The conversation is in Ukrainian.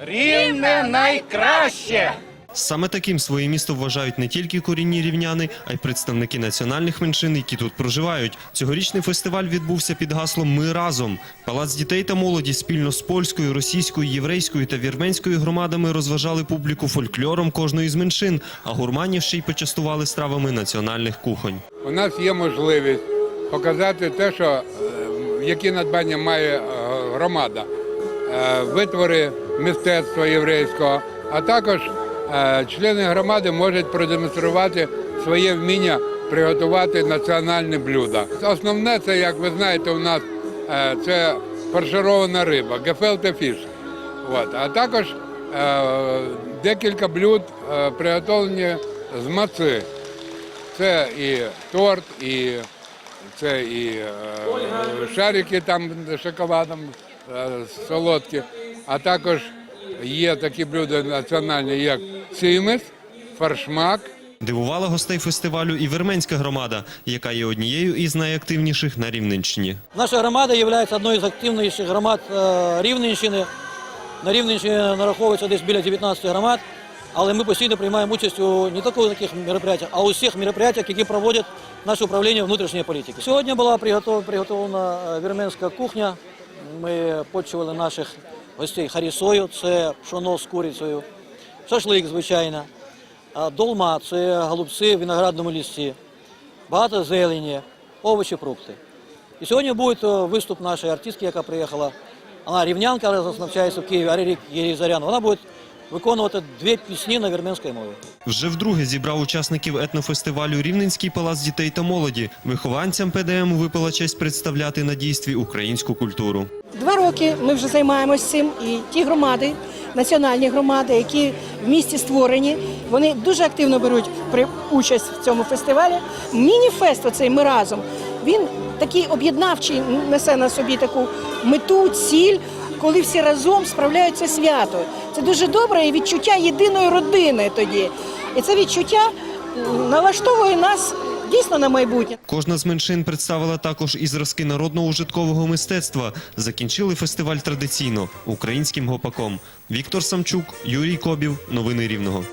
Рівне найкраще! Саме таким своє місто вважають не тільки корінні рівняни, а й представники національних меншин, які тут проживають. Цьогорічний фестиваль відбувся під гаслом Ми разом. Палац дітей та молоді спільно з польською, російською, єврейською та вірменською громадами розважали публіку фольклором кожної з меншин, а гурманів ще й почастували стравами національних кухонь. У нас є можливість показати те, що е, які надбання має е, громада, Е, витвори мистецтва єврейського, а також е, члени громади можуть продемонструвати своє вміння приготувати національне блюдо. Основне це, як ви знаєте, у нас е, це фарширована риба, гефелте фіш. От. А також е, декілька блюд приготовлені з маци. Це і торт, і це і шарики там з шоколадом солодкі, а також є такі блюда національні, як цимис, фаршмак. Дивувала гостей фестивалю і вірменська громада, яка є однією із найактивніших на Рівненщині. Наша громада є однією з активніших громад е, Рівненщини. На Рівненщині нараховується десь біля 19 громад, але ми постійно приймаємо участь у не тільки у таких мероприятиях, а у всіх мероприятиях, які проводять наше управління внутрішньої політики. Сьогодні була приготов- приготовлена е, вірменська кухня. Ми почували наших гостей харісою, це пшоно з курицею, шашлик, звичайно, долма це голубці в виноградному лісі, багато зелені, овочі, фрукти. І сьогодні буде е, виступ нашої артистки, яка приїхала. Вона рівнянка, але навчається в Києві, Арірік Єрізарян. Вона буде виконувати дві пісні на вірменській мові. Вже вдруге зібрав учасників етнофестивалю Рівненський палац дітей та молоді. Вихованцям ПДМ випала честь представляти на дійстві українську культуру. Два роки ми вже займаємося цим, і ті громади, національні громади, які в місті створені, вони дуже активно беруть при участь в цьому фестивалі. Мініфест, оцей ми разом, він такий об'єднавчий, несе на собі таку мету, ціль, коли всі разом справляються свято. Це дуже добре і відчуття єдиної родини тоді. І це відчуття налаштовує нас дійсно на майбутнє. Кожна з меншин представила також і зразки народного ужиткового мистецтва. Закінчили фестиваль традиційно українським гопаком. Віктор Самчук, Юрій Кобів. Новини Рівного.